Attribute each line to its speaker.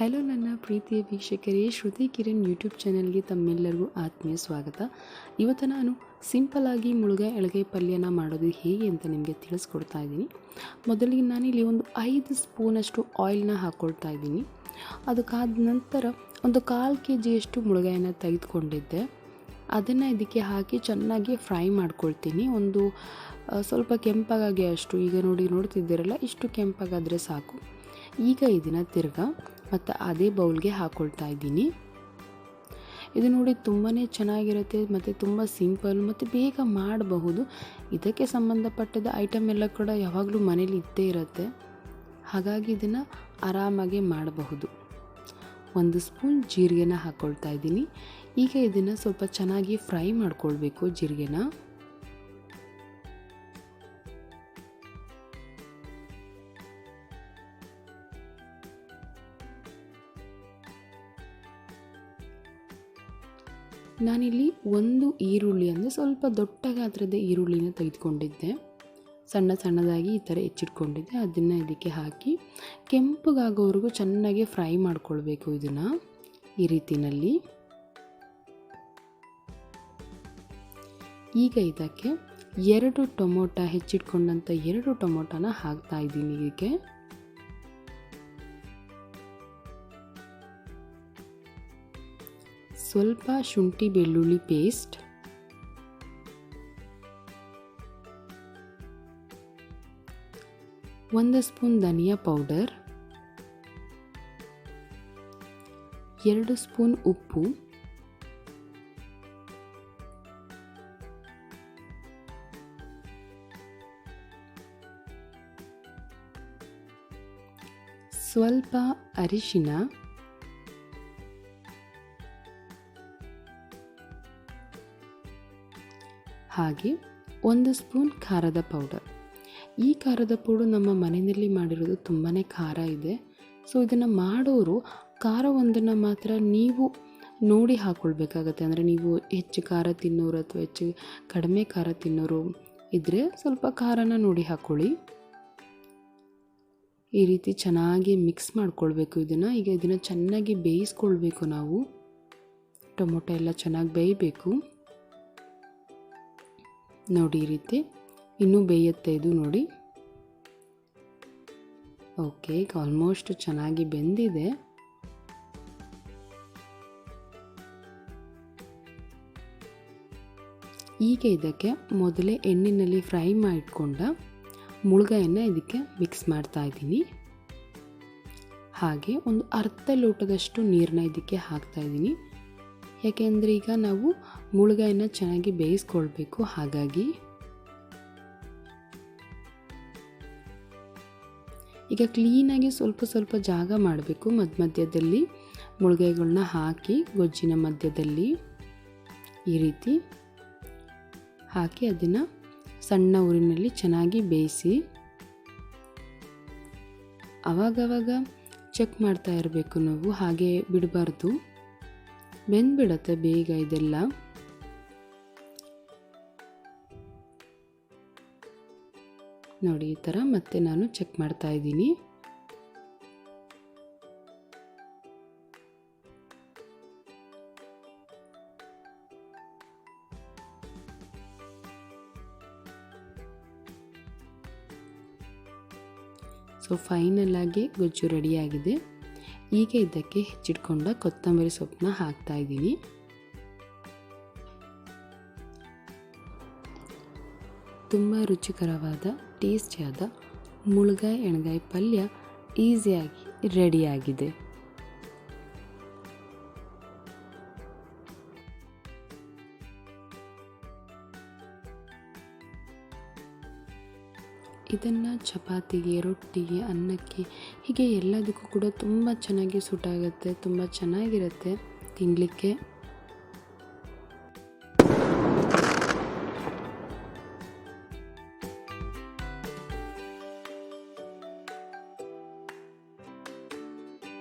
Speaker 1: Hello ನನ್ನ ಪ್ರೀತಿಯ ವೀಕ್ಷಕರೇ, ಶ್ರುತಿ ಕಿರಣ್ ಯೂಟ್ಯೂಬ್ ಚಾನಲ್ಗೆ ತಮ್ಮೆಲ್ಲರಿಗೂ ಆತ್ಮೀಯ ಸ್ವಾಗತ. ಇವತ್ತು ನಾನು ಸಿಂಪಲಾಗಿ ಮುಳುಗಾಯಿ ಎಳಗೈ ಪಲ್ಯನ ಮಾಡೋದು ಹೇಗೆ ಅಂತ ನಿಮಗೆ ತಿಳಿಸ್ಕೊಡ್ತಾ ಇದ್ದೀನಿ. ಮೊದಲಿಗೆ ನಾನಿಲ್ಲಿ ಒಂದು ಐದು ಸ್ಪೂನಷ್ಟು ಆಯಿಲ್ನ ಹಾಕ್ಕೊಳ್ತಾ ಇದ್ದೀನಿ. ಅದಕ್ಕಾದ ನಂತರ ಒಂದು ಕಾಲು ಕೆ ಜಿಯಷ್ಟು ಮುಳುಗಾಯನ್ನ ತೆಗೆದುಕೊಂಡಿದ್ದೆ. ಅದನ್ನು ಇದಕ್ಕೆ ಹಾಕಿ ಚೆನ್ನಾಗಿ ಫ್ರೈ ಮಾಡ್ಕೊಳ್ತೀನಿ. ಒಂದು ಸ್ವಲ್ಪ ಕೆಂಪಾಗಿ ಅಷ್ಟು. ಈಗ ನೋಡಿ, ನೋಡ್ತಿದ್ದೀರಲ್ಲ, ಇಷ್ಟು ಕೆಂಪಾಗಾದರೆ ಸಾಕು. ಈಗ ಇದನ್ನು ತಿರ್ಗಾ ಮತ್ತು ಅದೇ ಬೌಲ್ಗೆ ಹಾಕ್ಕೊಳ್ತಾ ಇದ್ದೀನಿ. ಇದು ನೋಡಿ ತುಂಬಾ ಚೆನ್ನಾಗಿರುತ್ತೆ, ಮತ್ತು ತುಂಬ ಸಿಂಪಲ್, ಮತ್ತು ಬೇಗ ಮಾಡಬಹುದು. ಇದಕ್ಕೆ ಸಂಬಂಧಪಟ್ಟದ ಐಟಮ್ ಎಲ್ಲ ಕೂಡ ಯಾವಾಗಲೂ ಮನೇಲಿ ಇದ್ದೇ ಇರುತ್ತೆ. ಹಾಗಾಗಿ ಇದನ್ನು ಆರಾಮಾಗಿ ಮಾಡಬಹುದು. ಒಂದು ಸ್ಪೂನ್ ಜೀರಿಗೆನ ಹಾಕ್ಕೊಳ್ತಾ ಇದ್ದೀನಿ. ಈಗ ಇದನ್ನು ಸ್ವಲ್ಪ ಚೆನ್ನಾಗಿ ಫ್ರೈ ಮಾಡ್ಕೊಳ್ಬೇಕು ಜೀರಿಗೆನ. ನಾನಿಲ್ಲಿ ಒಂದು ಈರುಳ್ಳಿ ಅಂದರೆ ಸ್ವಲ್ಪ ದೊಡ್ಡ ಗಾತ್ರದ ಈರುಳ್ಳಿನ ತೆಗೆದುಕೊಂಡಿದ್ದೆ. ಸಣ್ಣ ಸಣ್ಣದಾಗಿ ಈ ಥರ ಹೆಚ್ಚಿಟ್ಕೊಂಡಿದ್ದೆ. ಅದನ್ನು ಇದಕ್ಕೆ ಹಾಕಿ ಕೆಂಪಗಾಗೋವರೆಗೂ ಚೆನ್ನಾಗಿ ಫ್ರೈ ಮಾಡ್ಕೊಳ್ಬೇಕು ಇದನ್ನು ಈ ರೀತಿಯಲ್ಲಿ ಈಗ ಇದಕ್ಕೆ ಎರಡು ಟೊಮೊಟ ಹೆಚ್ಚಿಟ್ಕೊಂಡಂಥ ಎರಡು ಟೊಮೊಟೊನ ಹಾಕ್ತಾ ಇದ್ದೀನಿ ಇದಕ್ಕೆ. ಸ್ವಲ್ಪ ಶುಂಠಿ ಬೆಳ್ಳುಳ್ಳಿ ಪೇಸ್ಟ್ ಒಂದು ಸ್ಪೂನ್ ಧನಿಯಾ ಪೌಡರ್ ಎರಡು ಸ್ಪೂನ್ ಉಪ್ಪು. ಸ್ವಲ್ಪ ಅರಿಶಿನ. ಹಾಗೆ ಒಂದು ಸ್ಪೂನ್ ಖಾರದ ಪೌಡರ್. ಈ ಖಾರದ ಪೌಡರ್ ನಮ್ಮ ಮನೆಯಲ್ಲಿ ಮಾಡಿರೋದು ತುಂಬಾ ಖಾರ ಇದೆ. ಸೊ ಇದನ್ನು ಮಾಡೋರು ಖಾರ ಒಂದನ್ನು ಮಾತ್ರ ನೀವು ನೋಡಿ ಹಾಕ್ಕೊಳ್ಬೇಕಾಗತ್ತೆ ಅಂದರೆ ನೀವು ಹೆಚ್ಚು ಖಾರ ತಿನ್ನೋರು ಅಥವಾ ಹೆಚ್ಚು ಕಡಿಮೆ ಖಾರ ತಿನ್ನೋರು ಇದ್ದರೆ ಸ್ವಲ್ಪ ಖಾರನ ನೋಡಿ ಹಾಕ್ಕೊಳ್ಳಿ ಈ ರೀತಿ ಚೆನ್ನಾಗಿ ಮಿಕ್ಸ್ ಮಾಡ್ಕೊಳ್ಬೇಕು ಇದನ್ನು. ಈಗ ಇದನ್ನು ಚೆನ್ನಾಗಿ ಬೇಯಿಸ್ಕೊಳ್ಬೇಕು ನಾವು. ಟೊಮೊಟೊ ಎಲ್ಲ ಚೆನ್ನಾಗಿ ಬೇಯಬೇಕು. ನೋಡಿ ಈ ರೀತಿ. ಇನ್ನೂ ಬೇಯುತ್ತೆ ಇದು ನೋಡಿ. ಓಕೆ, ಈಗ ಆಲ್ಮೋಸ್ಟ್ ಚೆನ್ನಾಗಿ ಬೆಂದಿದೆ. ಈಗ ಇದಕ್ಕೆ ಮೊದಲೇ ಎಣ್ಣೆಯಲ್ಲಿ ಫ್ರೈ ಮಾಡಿಕೊಂಡ ಮುಳುಗಾಯನ್ನು ಇದಕ್ಕೆ ಮಿಕ್ಸ್ ಮಾಡ್ತಾ ಇದ್ದೀನಿ. ಹಾಗೆ ಒಂದು ಅರ್ಧ ಲೋಟದಷ್ಟು ನೀರನ್ನ ಇದಕ್ಕೆ ಹಾಕ್ತಾ ಇದ್ದೀನಿ. ಯಾಕೆಂದರೆ ಈಗ ನಾವು ಮುಳುಗಾಯನ್ನು ಚೆನ್ನಾಗಿ ಬೇಯಿಸ್ಕೊಳ್ಬೇಕು, ಹಾಗಾಗಿ. ಈಗ ಕ್ಲೀನಾಗಿ ಸ್ವಲ್ಪ ಸ್ವಲ್ಪ ಜಾಗ ಮಾಡಬೇಕು ಮಧ್ಯ ಮಧ್ಯದಲ್ಲಿ ಮುಳುಗಾಯಿಗಳನ್ನ ಹಾಕಿ, ಗೊಜ್ಜಿನ ಮಧ್ಯದಲ್ಲಿ ಈ ರೀತಿ ಹಾಕಿ ಅದನ್ನು ಸಣ್ಣ ಊರಿನಲ್ಲಿ ಚೆನ್ನಾಗಿ ಬೇಯಿಸಿ, ಅವಾಗವಾಗ ಚೆಕ್ ಮಾಡ್ತಾ ಇರಬೇಕು ನಾವು, ಹಾಗೆ ಬಿಡಬಾರ್ದು. ಬೆಂದ್ಬಿಡತ್ತೆ ಬೇಗ ಇದೆಲ್ಲ. ನೋಡಿ, ಈ ಥರ ಮತ್ತೆ ನಾನು ಚೆಕ್ ಮಾಡ್ತಾ ಇದ್ದೀನಿ. ಸೊ ಫೈನಲ್ ಆಗಿ ಗೊಜ್ಜು ರೆಡಿಯಾಗಿದೆ ಈಗ ಇದಕ್ಕೆ ಹೆಚ್ಚಿಟ್ಕೊಂಡ ಕೊತ್ತಂಬರಿ ಸೊಪ್ಪನ್ನ ಹಾಕ್ತಾ ಇದ್ದೀನಿ. ತುಂಬ ರುಚಿಕರವಾದ, ಟೇಸ್ಟಿಯಾದ ಮುಳುಗಾಯಿ ಎಣ್ಗಾಯಿ ಪಲ್ಯ ಈಸಿಯಾಗಿ ರೆಡಿಯಾಗಿದೆ. ಇದನ್ನು ಚಪಾತಿಗೆ, ರೊಟ್ಟಿಗೆ, ಅನ್ನಕ್ಕೆ, ಹೀಗೆ ಎಲ್ಲದಕ್ಕೂ ಕೂಡ ತುಂಬ ಚೆನ್ನಾಗಿ ಸೂಟ್ ಆಗುತ್ತೆ, ತುಂಬ ಚೆನ್ನಾಗಿರುತ್ತೆ ತಿನ್ನಲಿಕ್ಕೆ